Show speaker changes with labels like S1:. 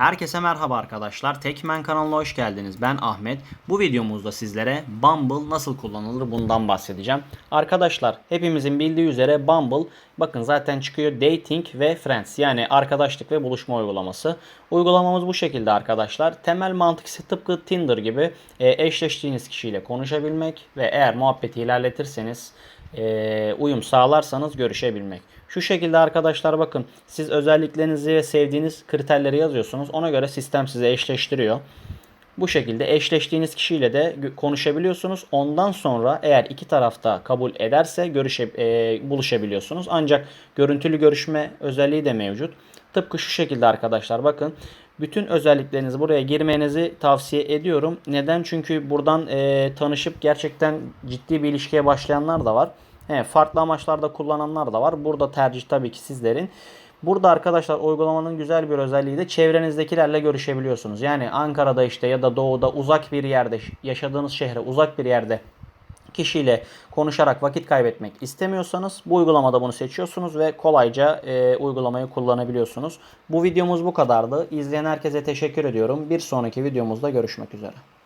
S1: Herkese merhaba arkadaşlar. Tekmen kanalına hoş geldiniz. Ben Ahmet. Bu videomuzda sizlere Bumble nasıl kullanılır bundan bahsedeceğim. Arkadaşlar hepimizin bildiği üzere Bumble bakın zaten çıkıyor Dating ve Friends yani arkadaşlık ve buluşma uygulaması. Uygulamamız bu şekilde arkadaşlar. Temel mantık ise tıpkı Tinder gibi e, eşleştiğiniz kişiyle konuşabilmek ve eğer muhabbeti ilerletirseniz e, uyum sağlarsanız görüşebilmek. Şu şekilde arkadaşlar bakın siz özelliklerinizi ve sevdiğiniz kriterleri yazıyorsunuz. Ona göre sistem size eşleştiriyor. Bu şekilde eşleştiğiniz kişiyle de konuşabiliyorsunuz. Ondan sonra eğer iki tarafta kabul ederse görüşe, e, buluşabiliyorsunuz. Ancak görüntülü görüşme özelliği de mevcut. Tıpkı şu şekilde arkadaşlar bakın. Bütün özelliklerinizi buraya girmenizi tavsiye ediyorum. Neden? Çünkü buradan e, tanışıp gerçekten ciddi bir ilişkiye başlayanlar da var. He, farklı amaçlarda kullananlar da var. Burada tercih tabii ki sizlerin. Burada arkadaşlar uygulamanın güzel bir özelliği de çevrenizdekilerle görüşebiliyorsunuz. Yani Ankara'da işte ya da doğuda uzak bir yerde yaşadığınız şehre uzak bir yerde kişiyle konuşarak vakit kaybetmek istemiyorsanız bu uygulamada bunu seçiyorsunuz ve kolayca e, uygulamayı kullanabiliyorsunuz. Bu videomuz bu kadardı. İzleyen herkese teşekkür ediyorum. Bir sonraki videomuzda görüşmek üzere.